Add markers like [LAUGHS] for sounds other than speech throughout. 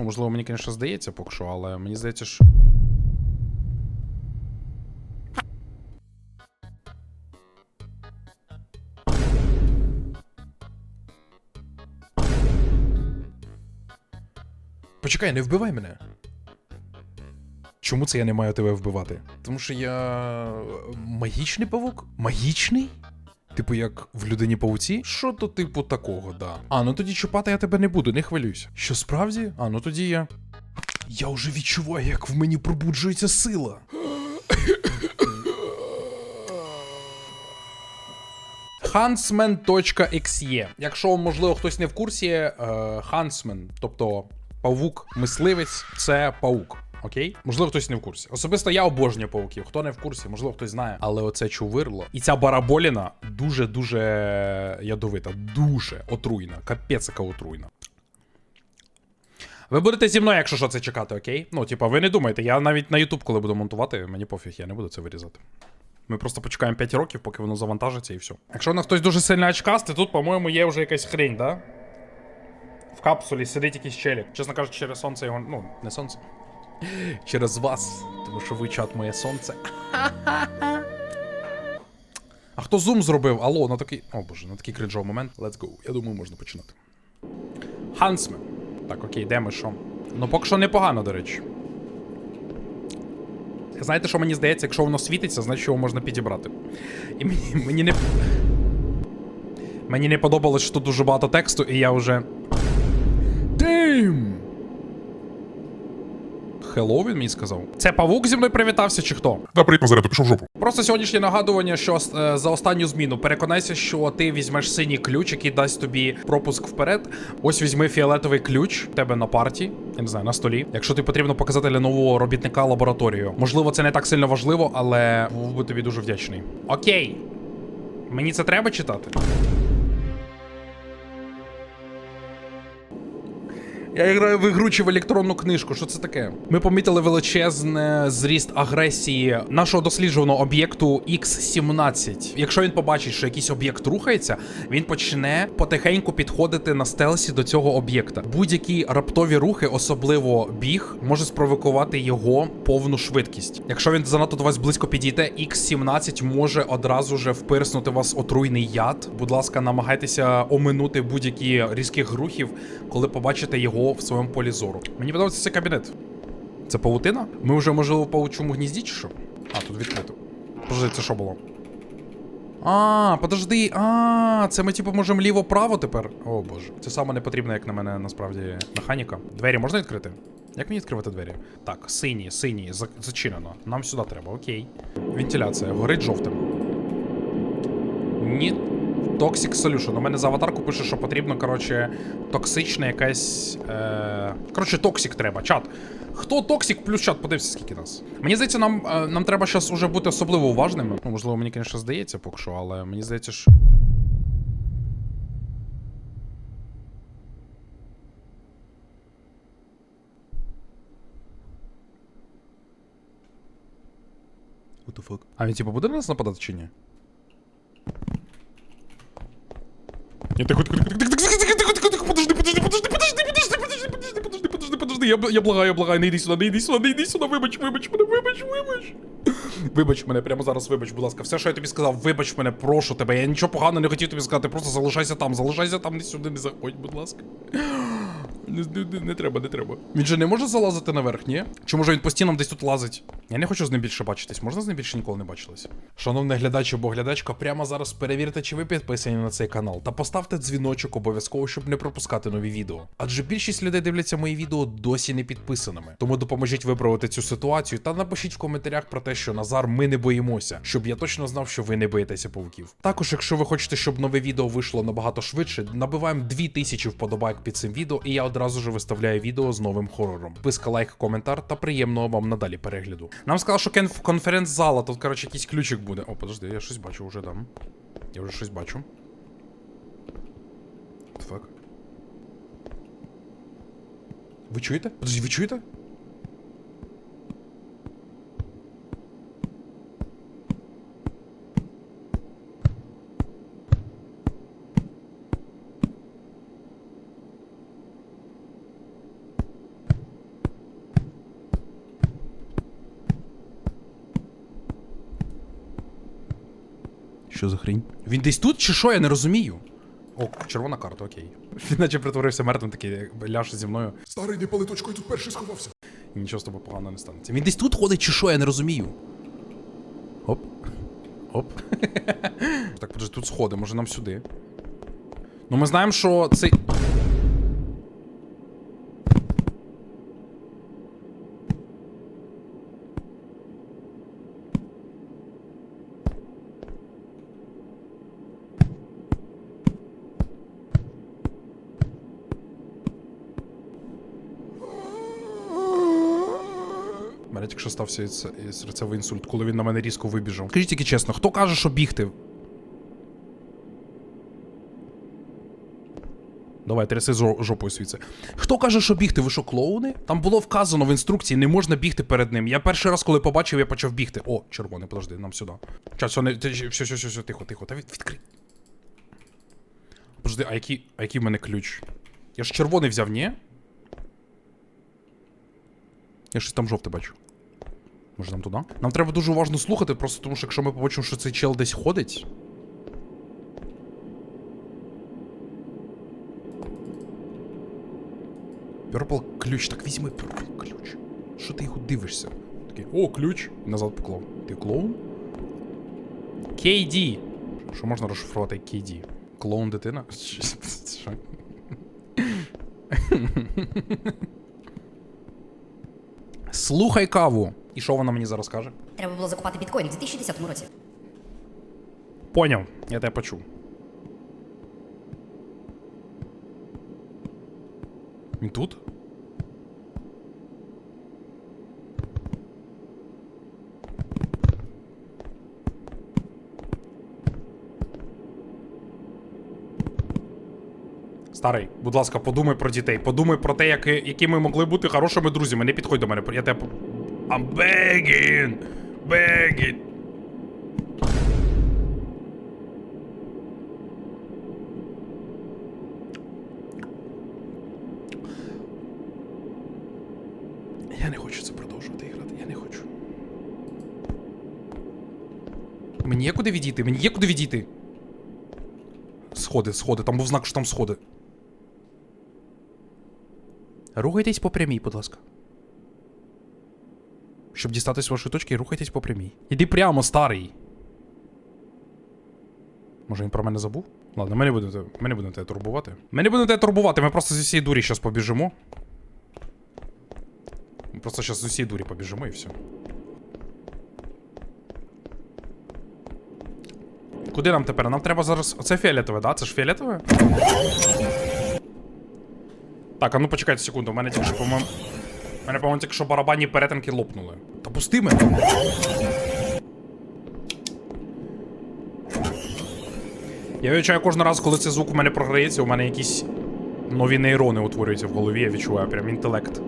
Ну, можливо, мені, звісно, здається поки що, але мені здається, що. Почекай, не вбивай мене. Чому це я не маю тебе вбивати? Тому що я. магічний павук? Магічний? Типу, як в людині павуці? Що то, типу, такого, да. А, ну тоді чіпати я тебе не буду, не хвилюйся. Що справді? А, ну тоді я. Я вже відчуваю, як в мені пробуджується сила. Huntsman.exe. Якщо, можливо, хтось не в курсі, е, Huntsman, тобто павук-мисливець, це паук. Окей? Можливо, хтось не в курсі. Особисто я обожнюю пауків. Хто не в курсі, можливо, хтось знає. Але оце чувирло. І ця бараболіна дуже-дуже ядовита, дуже отруйна. Капець, яка отруйна. Ви будете зі мною, якщо що це чекати, окей? Ну, типа, ви не думайте, я навіть на YouTube, коли буду монтувати, мені пофіг, я не буду це вирізати. Ми просто почекаємо 5 років, поки воно завантажиться і все. Якщо на хтось дуже сильно очкасти, тут, по-моєму, є вже якась хрень, да? В капсулі сидить якийсь челік. Чесно кажучи, через сонце його. Ну, не сонце. [LAUGHS] Через вас. Тому що ви чат моє сонце. [LAUGHS] А хто зум зробив? Алло, на такий. О боже, на такий кринжовий момент. Let's go. Я думаю, можна починати. Хансмен. Так, окей, де ми що? Ну, поки що непогано, до речі. Знаєте, що мені здається, якщо воно світиться, значить його можна підібрати. І мені, мені не. Мені не подобалось, що тут дуже багато тексту, і я вже. Дейм! Хелло, він мені сказав. Це павук зі мною привітався, чи хто? Да, привіт, Назарето, пішов в жопу. Просто сьогоднішнє нагадування, що е, за останню зміну переконайся, що ти візьмеш синій ключ, який дасть тобі пропуск вперед. Ось візьми фіолетовий ключ в тебе на парті, я не знаю, на столі. Якщо тобі потрібно показати для нового робітника лабораторію. Можливо, це не так сильно важливо, але був би тобі дуже вдячний. Окей. Мені це треба читати. Я граю в ігру чи в електронну книжку. Що це таке? Ми помітили величезне зріст агресії нашого досліджуваного об'єкту X17. Якщо він побачить, що якийсь об'єкт рухається, він почне потихеньку підходити на стелсі до цього об'єкта. Будь-які раптові рухи, особливо біг, може спровокувати його повну швидкість. Якщо він занадто до вас близько підійде, X17 може одразу же впирснути вас отруйний яд. Будь ласка, намагайтеся оминути будь-які різких рухів, коли побачите його в своєму полі зору. Мені подобається цей кабінет. Це павутина? Ми вже, можливо, в паучому гнізді чи що? А, тут відкрито. Подожди, це що було? А, подожди. А, це ми, типу, можемо ліво-право тепер. О боже. Це саме не потрібно, як на мене, насправді, механіка. Двері можна відкрити? Як мені відкривати двері? Так, сині, сині, зачинено. Нам сюди треба, окей. Вентиляція, горить жовтим. Ні. Toxic Solution. У мене за аватарку пише, що потрібно, коротше, токсична якась. Е... Коротше, токсик треба. Чат. Хто токсик плюс чат, подивися, скільки нас. Мені здається, нам, е, нам треба зараз уже бути особливо уважними. Ну, можливо, мені, звісно, здається поки що, але мені здається, що. What the fuck? А він типу буде на нас нападати чи ні? Тихо, тихо, тихо, тихо, тихо, тихо, подожди, подожди, подожди, подожди, подожди, подожди, подожди, подожди, подожди, подожди, я, я благаю, я благаю, не йди сюди, не йди сюди, не йди сюди, вибач, вибач мене, вибач, вибач. Вибач мене, прямо зараз вибач, будь ласка. Все, що я тобі сказав, вибач мене, прошу тебе. Я нічого поганого не хотів тобі сказати, просто залишайся там, залишайся там, не сюди не заходь, будь ласка. Не, не, не, треба, не треба. Він же не може залазити наверх, ні? Чи може він по стінам десь тут лазить? Я не хочу з ним більше бачитись. Можна з ним більше ніколи не бачились? Шановний глядач або глядачка, прямо зараз перевірте, чи ви підписані на цей канал, та поставте дзвіночок обов'язково, щоб не пропускати нові відео. Адже більшість людей дивляться мої відео досі не підписаними. Тому допоможіть виправити цю ситуацію та напишіть в коментарях про те, що Назар, ми не боїмося, щоб я точно знав, що ви не боїтеся павуків. Також, якщо ви хочете, щоб нове відео вийшло набагато швидше, набиваємо 2000 вподобайк під цим відео, і я одразу ж виставляю відео з новим хорором. Писка, лайк, коментар та приємного вам надалі перегляду. Нам сказали, що конференц-зала, тут, коротше, якийсь ключик буде. О, подожди, я щось бачу вже там. Я вже щось бачу. What? Ви чуєте? Подожди, ви чуєте? Що за хрінь? Він десь тут чи що, я не розумію. О, червона карта, окей. [LAUGHS] Він наче притворився мертвим, такий ляж зі мною. Старий не пали точкою, тут перший сховався. І нічого з тобою поганого не станеться. Він десь тут ходить чи що, я не розумію. Оп. Оп. [LAUGHS] так, подожди, тут сходи, може нам сюди. Ну ми знаємо, що цей. У мене тільки що стався серцевий інсульт, коли він на мене різко вибіжав. Скажіть тільки чесно, хто каже, що бігти? Давай, тряси жопою свіце. Хто каже, що бігти? Ви що, клоуни? Там було вказано в інструкції, не можна бігти перед ним. Я перший раз, коли побачив, я почав бігти. О, червоний, подожди, нам сюди. Час, все, все, все, все, тихо, тихо. Та від, відкрий. Подожди, а який, а який в мене ключ? Я ж червоний взяв, ні? Я щось там жовте бачу. Може нам туди? Нам треба дуже уважно слухати, просто тому що якщо ми побачимо, що цей чел десь ходить. Purple ключ, так візьми Purple ключ. Що ти його дивишся? Такий, о, ключ. І назад поклав. Ти клоун? KD. Що можна розшифрувати як KD? Клоун дитина? [LAUGHS] Що? [LAUGHS] Слухай каву. І що вона мені зараз каже? Треба було закупати біткоін у 2010 році. Поняв, я тебе почув. Він тут? Старий, будь ласка, подумай про дітей. Подумай про те, які, які ми могли бути хорошими друзями. Не підходь до мене. Я тебе. I'm begging! Begging! Я не хочу це продовжувати грати, я не хочу. Мені є куди відійти, мені є куди відійти. Сходи, сходи, там був знак, що там сходи. Рухайтесь по прямій, будь ласка. Щоб дістатись вашої точки, рухайтесь по прямій. Іди прямо, старий. Може він про мене забув? Ладно, ми не будемо, ми не будемо тебе турбувати. Ми не будемо тебе турбувати, ми просто зі всієї дурі зараз побіжимо. Ми просто зараз з усієї дурі побіжимо і все. Куди нам тепер? Нам треба зараз. Оце фіолетове, да? Це ж фіолетове? Так, а ну почекайте секунду, у мене тільки по-моєму. Мене, по-моєму, тільки що барабанні перетинки лопнули. Та пусти мене. Я відчуваю кожен раз, коли цей звук у мене програється, у мене якісь нові нейрони утворюються в голові, я відчуваю прям інтелект.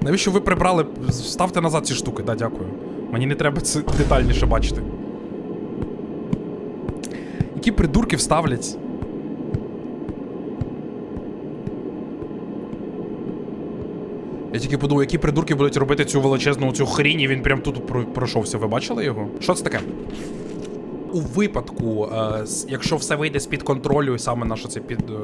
Навіщо ви прибрали? Ставте назад ці штуки, да, дякую. Мені не треба це детальніше бачити. Які придурки вставлять? Я тільки подумав, які придурки будуть робити цю величезну цю хрінь, і він прям тут про- пройшовся. Ви бачили його? Що це таке? У випадку, е, якщо все вийде з-під контролю, і саме наше це під, е,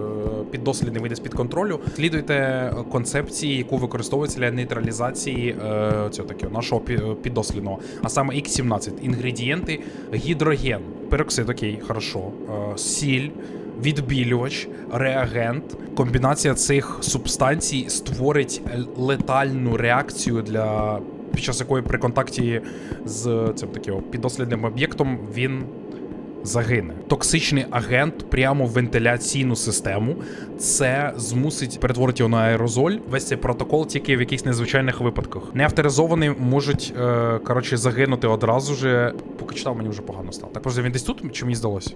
піддослідне вийде з-під контролю, слідуйте концепції, яку використовується для нейтралізації е, цього такого нашого пі- піддослідного, а саме X17. Інгредієнти гідроген, пероксид, окей, хорошо, сіль. Відбілювач, реагент. Комбінація цих субстанцій створить летальну реакцію для під час якої при контакті з цим таким піддослідним об'єктом він загине. Токсичний агент прямо в вентиляційну систему. Це змусить перетворити його на аерозоль. Весь цей протокол тільки в якихось незвичайних випадках. Неавторизовані можуть е, коротше загинути одразу же. Поки читав, мені вже погано стало. Так, просто він десь тут чи мені здалось?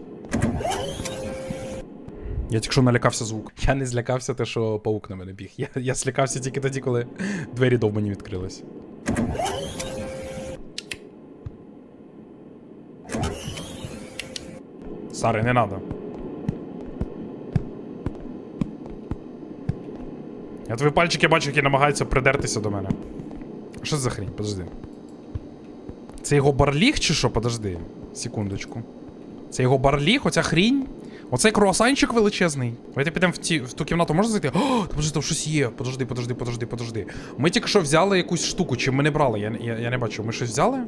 Я тільки що налякався звук. Я не злякався те, що паук на мене біг. Я, я злякався тільки тоді, коли двері до мені відкрились. Сари, не надо. Я твої пальчики бачу, які намагаються придертися до мене. Що це за хрінь? Подожди. Це його барліг чи що? Подожди. Секундочку. Це його барліг, оця хрінь. Оцей круасанчик величезний. Давайте підемо в, ті, в ту кімнату, можна зайти? О, подожди, там щось є. Подожди, подожди, подожди, подожди. Ми тільки що взяли якусь штуку, чи ми не брали? Я, я, я не бачу. Ми щось взяли?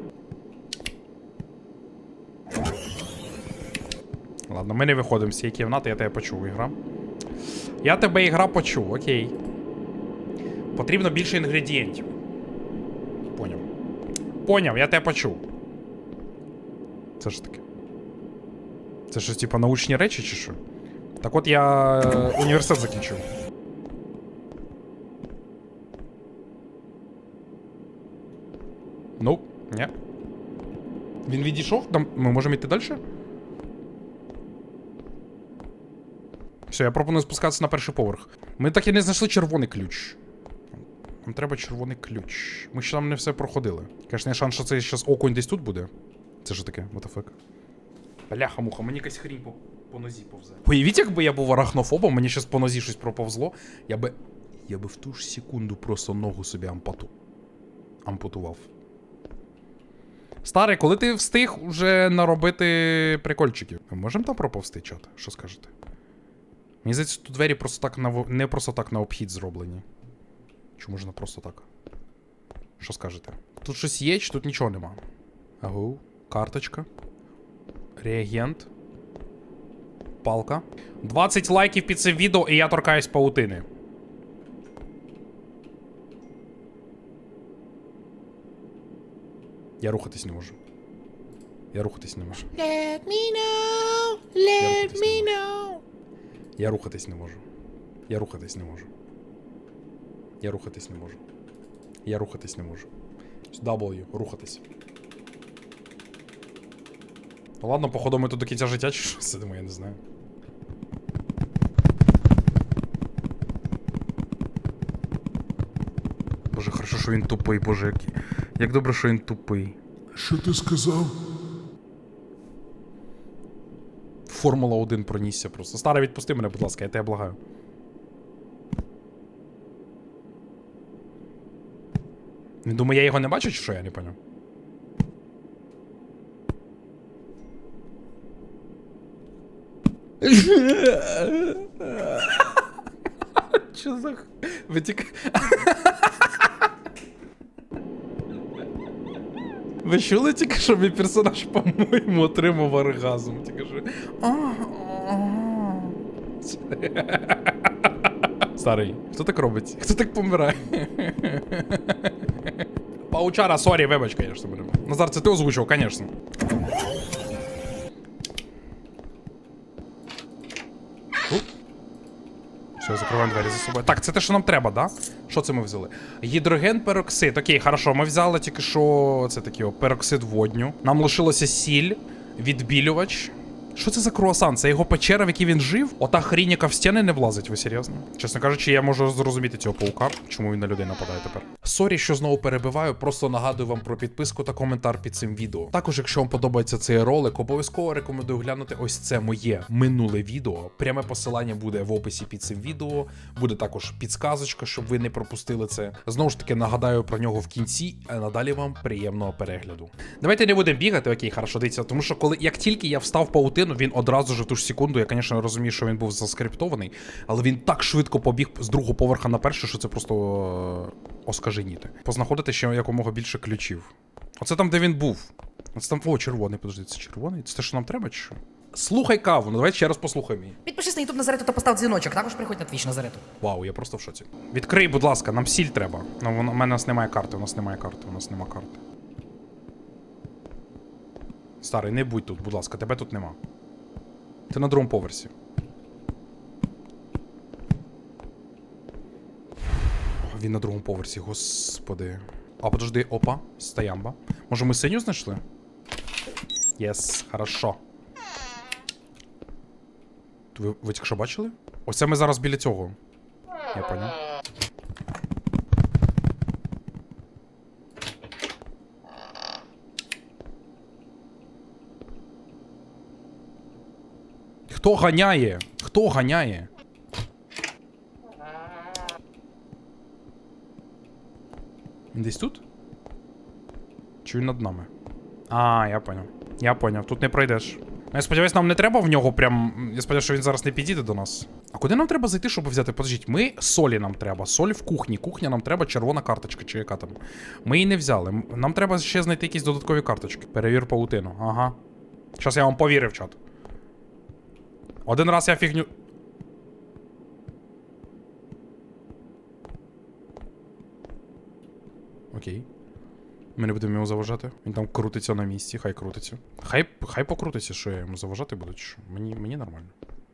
Ладно, ми не виходимо з цієї кімнати, я тебе почув, ігра. Я тебе ігра почув, окей. Потрібно більше інгредієнтів. Поняв. Поняв, я тебе почув. Це ж таке. Це щось, типа, научні речі чи що? Так от я е, університет закінчив. Ну, ні. Він відійшов? Там ми можемо йти далі? Все, я пропоную спускатися на перший поверх. Ми так і не знайшли червоний ключ. Нам треба червоний ключ. Ми ще там не все проходили. Звісно, шанс, що цей зараз окунь десь тут буде. Це що таке? What the fuck? Бляха муха, мені якась хрінь по, по нозі повзе. Уявіть, якби я був арахнофобом, мені щас по нозі щось проповзло. Я би. Я би в ту ж секунду просто ногу собі ампату. ампутував. Старий, коли ти встиг уже наробити прикольчиків? Ми можемо там проповзти чат? Що скажете? Мені здається, тут двері просто так на не просто так на обхід зроблені. Чи можна просто так? Що скажете? Тут щось є, чи тут нічого нема? Агу, карточка. Реагент. Палка. 20 лайків під цим відео, і я торкаюсь паутини. Я рухатись не можу. Я рухатись не можу. Let me know, let me know. Я рухатись не можу. Я рухатись не можу. Я рухатись не можу. Я рухатись не можу. W, рухатись. Ну ладно, походу ми тут до кінця життя чи що сидимо, я не знаю. Боже, хорошо, що він тупий, боже, як, як добре, що він тупий. Що ти сказав? Формула 1 пронісся просто. Старе, відпусти мене, будь ласка, я тебе благаю. Він думає, я його не бачу, чи що я не поняв? Що за... х- Ви чули тільки, що мій персонаж, по-моєму, отримав оргазм. Тільки що. Старий, хто так робить? Хто так помирає? Паучара, сорі, вибач, конечно, блин. Назар, це ти озвучив, конечно. Все, закриваємо двері за собою. Так, це те, що нам треба, да? Що це ми взяли? Гідроген пероксид. Окей, хорошо, ми взяли тільки що. Це такий о, пероксид водню. Нам лишилося сіль, відбілювач. Що це за круасан? Це його печера, в якій він жив? Ота хрінь, яка в стіни не влазить, ви серйозно? Чесно кажучи, я можу зрозуміти цього паука, чому він на людей нападає тепер. Сорі, що знову перебиваю, просто нагадую вам про підписку та коментар під цим відео. Також, якщо вам подобається цей ролик, обов'язково рекомендую глянути ось це моє минуле відео. Пряме посилання буде в описі під цим відео. Буде також підсказочка, щоб ви не пропустили це. Знову ж таки, нагадаю про нього в кінці, а надалі вам приємного перегляду. Давайте не будемо бігати, окей, хорошо, дивіться, тому що коли як тільки я встав в паутину, він одразу ж в ту ж секунду, я, звісно, розумію, що він був заскриптований, але він так швидко побіг з другого поверха на перший, що це просто е, оскаженіти. Познаходити ще якомога більше ключів. Оце там, де він був. Оце там, о, червоний, подожди, це червоний? Це те, що нам треба, чи що? Слухай каву, ну давай ще раз послухаємо її. Підпишись на YouTube Назарету та постав дзвіночок. Також приходь на твіч Назарету. Вау, я просто в шоці. Відкрий, будь ласка, нам сіль треба. Ну, воно, у мене нас немає карти, у нас немає карти, у нас немає карти. Старий, не будь тут, будь ласка, тебе тут нема. Ти на другому поверсі. Він на другому поверсі, господи. А, подожди, опа, стоямба. Може ми синю знайшли? Єс, хорошо. Ви, ви тільки що бачили? Ось це ми зараз біля цього. Я поняв. Хто ганяє? Хто ганяє? Він десь тут? Чи він над нами? А, я поняв. Я поняв, тут не пройдеш. Ну, Я сподіваюсь, нам не треба в нього прям. Я сподіваюся, що він зараз не підійде до нас. А куди нам треба зайти, щоб взяти? Подождіть, ми солі нам треба. Соль в кухні. Кухня нам треба червона карточка, чи яка там. Ми її не взяли. Нам треба ще знайти якісь додаткові карточки. Перевір паутину. Ага. Щас я вам повірив, чат. Один раз я фігню. Окей. Ми не будемо йому заважати. Він там крутиться на місці, хай крутиться. Хай, хай покрутиться, що я йому заважати буду, чи що? Мені, мені нормально.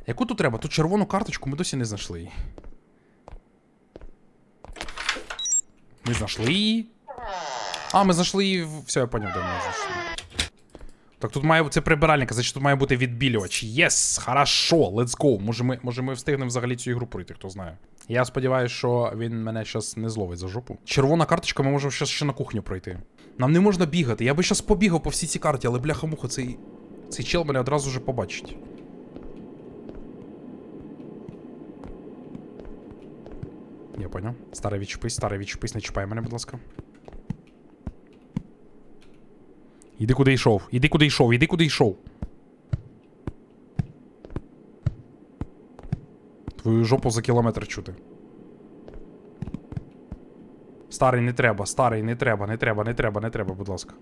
Яку тут треба? Тут червону карточку ми досі не знайшли. Ми знайшли її. А, ми знайшли її. Все, я поняв, де ми знайшли. Так тут має це прибиральника, значить тут має бути відбілювач. Єс, хорошо, let's go. Може ми, може ми встигнемо взагалі цю ігру пройти, хто знає. Я сподіваюся, що він мене зараз не зловить за жопу. Червона карточка, ми можемо щас ще на кухню пройти. Нам не можна бігати. Я би зараз побігав по всій цій карті, але бляха-муха, цей. Цей чел мене одразу вже побачить. Я поняв. Старий відчепись, старий відчепись, не чіпай мене, будь ласка. Іди куди йшов, іди куди йшов, іди куди йшов. Твою жопу за кілометр чути. Старий не треба, старий не треба, не треба, не треба, не треба, будь ласка.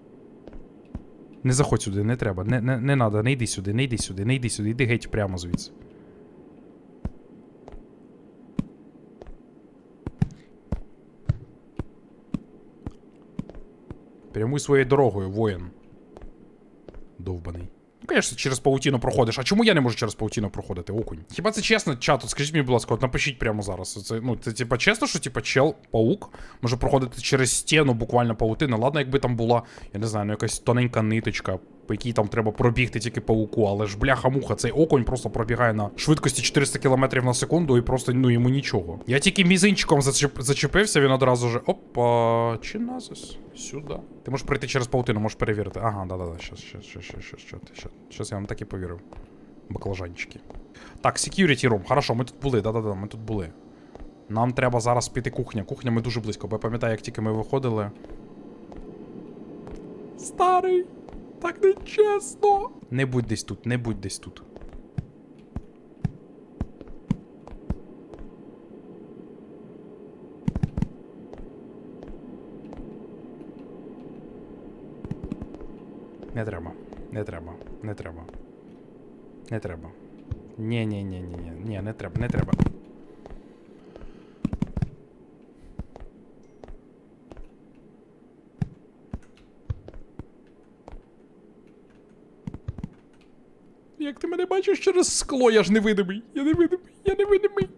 Не заходь сюди, не треба. Не, не, не надо, не йди сюди, не йди сюди, не йди сюди, йди геть прямо звідси. Прямуй своєю дорогою, воїн. Довбаний. Ну, конечно, через паутіну проходиш. А чому я не можу через паутину проходити, окунь? Хіба це чесно, чат? От скажіть мені, будь ласка, от напишіть прямо зараз. Це, ну, це типа чесно, що типа чел, паук, може проходити через стіну буквально паутину. Ладно, якби там була, я не знаю, ну якась тоненька ниточка, по якій там треба пробігти тільки пауку, але ж бляха-муха, цей оконь просто пробігає на швидкості 400 км на секунду, і просто ну йому нічого. Я тільки мізинчиком зачеп... зачепився, він одразу вже. Опа, чи назис? Сюди. Ти можеш прийти через паутину, можеш перевірити. Ага, да-да-да, щас, щас, щас, щас, щас, щас, щас. Щас я вам так і повірив. Баклажанчики. Так, security room. Хорошо, ми тут були, да-да-да, ми тут були. Нам треба зараз піти кухня. Кухня ми дуже близько, бо я пам'ятаю, як тільки ми виходили. Старий так не чесно. Не будь десь тут, не будь десь тут. Не треба, не треба, не треба. Не треба. Ні, ні, ні, ні, ні, ні, не треба, не треба. Бачиш через скло, я ж невидимий. Я невидимий, я невидимий.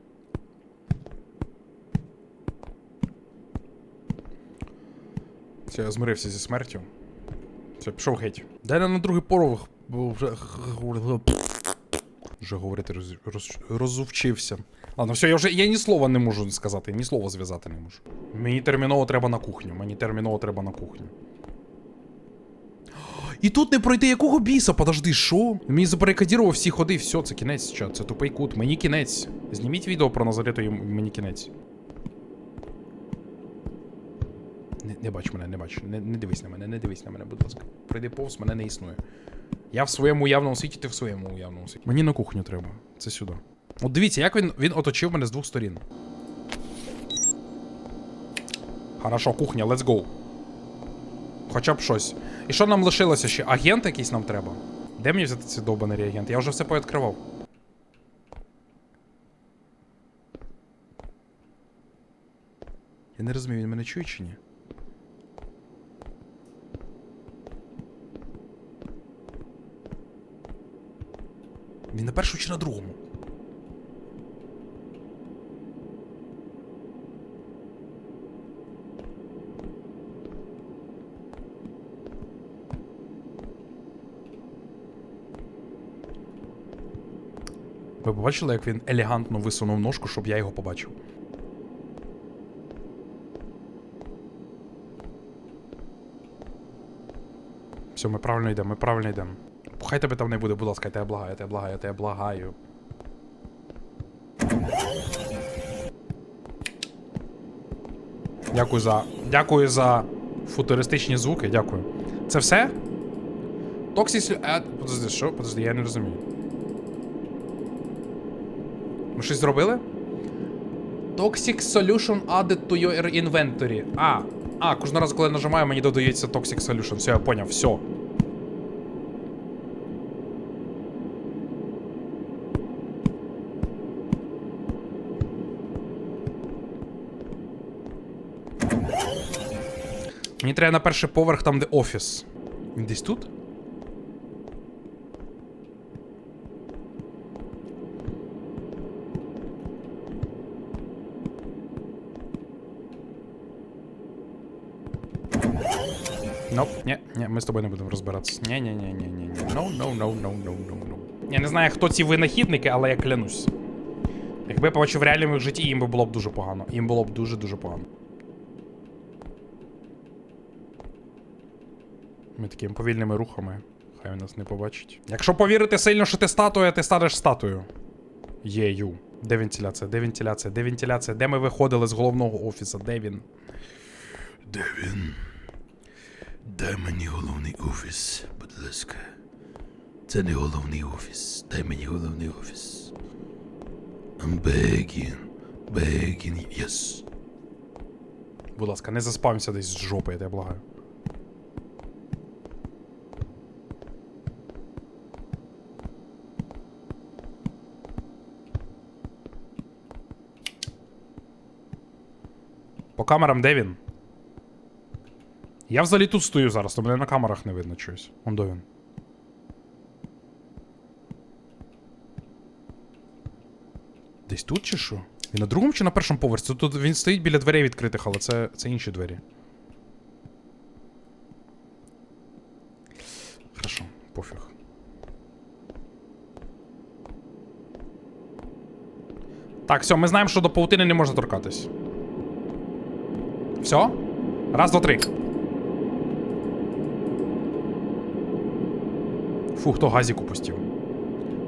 Все, я змирився зі смертю. Все, пішов геть. Дай на другий порових, бо вже. Вже говорити роз, роз, розувчився. Ладно, все, я вже я ні слова не можу сказати, ні слова зв'язати не можу. Мені терміново треба на кухню. Мені терміново треба на кухню. І тут не пройти якого біса? Подожди, що? Мені забарикадірував всі ходи, все, це кінець, чат, це тупий кут. Мені кінець. Зніміть відео про Назарету і мені кінець. Не, не бач мене, не бач. Не, не дивись на мене, не дивись на мене, будь ласка. Прийди повз, мене не існує. Я в своєму уявному світі, ти в своєму уявному світі. Мені на кухню треба. Це сюди. От дивіться, як він, він оточив мене з двох сторін. Хорошо, кухня, let's go. Хоча б щось. І що нам лишилося ще? Агент якийсь нам треба. Де мені взяти цей довбаний реагент? Я вже все повідкривав. Я не розумію, він мене чує чи ні? Він на першому чи на другому? Ви побачили, як він елегантно висунув ножку, щоб я його побачив? Все, ми правильно йдемо, ми правильно йдемо. Хай тебе там не буде, будь ласка, я тебе благаю, я тебе благаю, я тебе благаю. Дякую за. Дякую за футуристичні звуки, дякую. Це все? Add... Подожди, що? Подожди, я не розумію. Ми щось зробили? Toxic Solution added to your inventory. А, а, кожного разу, коли я нажимаю, мені додається Toxic Solution. Все, я поняв, все. Мені треба на перший поверх, там, де офіс. Він десь тут? Ноп, ні, ні, ми з тобою не будемо розбиратися. Ні, ні, ні, ні, ні, ні. No, no, no, no, no, no, no. Я не знаю, хто ці винахідники, але я клянусь. Якби я побачив в реальному житті, їм би було б дуже погано. Їм було б дуже-дуже погано. Ми такими повільними рухами. Хай він нас не побачить. Якщо повірити сильно, що ти статуя, ти станеш статую. Єю. Де вентиляція? Де вентиляція? Де вентиляція? Де ми виходили з головного офісу? Де він? Де він? Дай мені головний офіс, будь ласка. Це не головний офіс. Дай мені головний офіс. I'm begging. Begging. Будь ласка, не заспамся десь з жопи, я тебе благаю. По камерам де він? Я взагалі тут стою зараз, то мене на камерах не видно чогось. Он до він. Десь тут чи що? Він на другому чи на першому поверсі? Тут він стоїть біля дверей відкритих, але це, це інші двері. Хорошо, пофіг. Так, все, ми знаємо, що до паутини не можна торкатись. Все? Раз, два, три. Фу, хто газік упустив?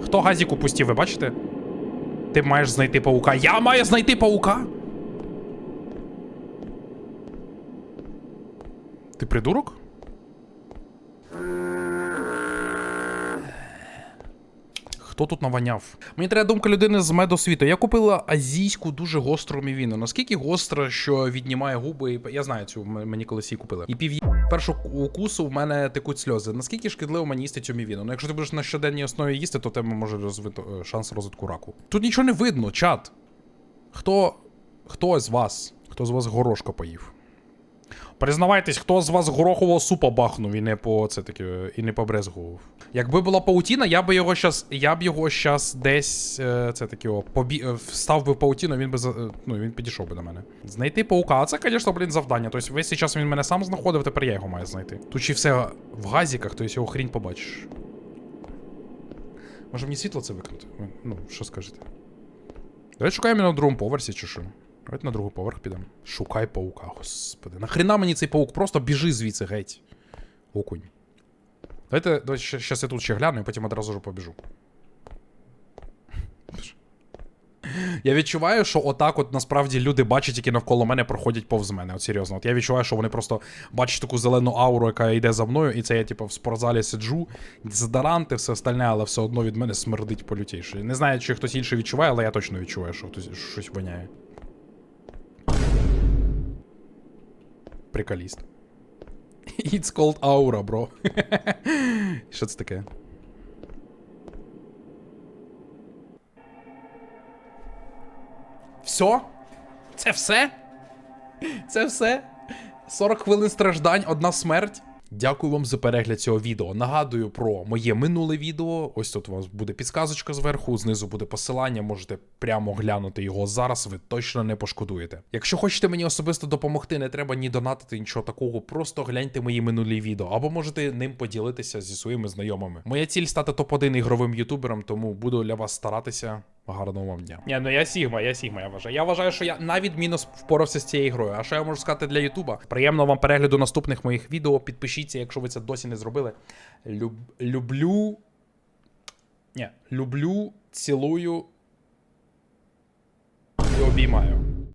Хто газік упустив, ви бачите? Ти маєш знайти паука. Я маю знайти паука? Ти придурок? Хто тут наваняв? Мені треба думка людини з медосвіту. Я купила азійську дуже гостру мівіну. Наскільки гостра, що віднімає губи, я знаю цю мені колись її купили. І пів першого укусу в мене текуть сльози. Наскільки шкідливо мені їсти цю мівіну? Ну, якщо ти будеш на щоденній основі їсти, то тебе може розвити е, шанс розвитку раку. Тут нічого не видно, чат. Хто. Хто з вас? Хто з вас горошко поїв? Признавайтесь, хто з вас горохового супа бахнув і не по це таке, і не побрезгував. Якби була паутіна, я би його щас. Я б його щас десь. е, Це таке побі... е, встав би в паутіну, він би е, ну, він підійшов би до мене. Знайти паука, а це, звісно, блін, завдання. Тобто весь час він мене сам знаходив, тепер я його маю знайти. Тут ще все в газіках, тобто його хрінь побачиш. Може мені світло це викнути? Ну, що скажете? Давай шукаємо на другому поверсі, чи що? Давайте на другий поверх підемо. Шукай паука, господи. Нахрена мені цей паук? Просто біжи звідси, геть. Окунь. Давайте, давайте щас я тут ще гляну і потім одразу ж побіжу. Я відчуваю, що отак от насправді люди бачать, які навколо мене проходять повз мене. От серйозно. От я відчуваю, що вони просто бачать таку зелену ауру, яка йде за мною, і це я, типу, в спортзалі сиджу, дезодоранти, все остальне, але все одно від мене смердить полютіше. Не знаю, чи хтось інший відчуває, але я точно відчуваю, що хтось щось воняє. Приколіст. [LAUGHS] It's called aura, бро. [LAUGHS] Що це таке? Все? Це все? Це все? 40 хвилин страждань, одна смерть. Дякую вам за перегляд цього відео. Нагадую про моє минуле відео. Ось тут у вас буде підсказочка зверху, знизу буде посилання, можете прямо глянути його зараз, ви точно не пошкодуєте. Якщо хочете мені особисто допомогти, не треба ні донатити, нічого такого, просто гляньте мої минулі відео, або можете ним поділитися зі своїми знайомими. Моя ціль стати топ-1 ігровим ютубером, тому буду для вас старатися. Гарного вам дня. Ні, ну я Сігма, я Сігма, я вважаю. Я вважаю, що я на відміну впорався з цією грою. А що я можу сказати для Ютуба? Приємного вам перегляду наступних моїх відео. Підпишіться, якщо ви це досі не зробили. Люб... Люблю. Ні, люблю, цілую і обіймаю.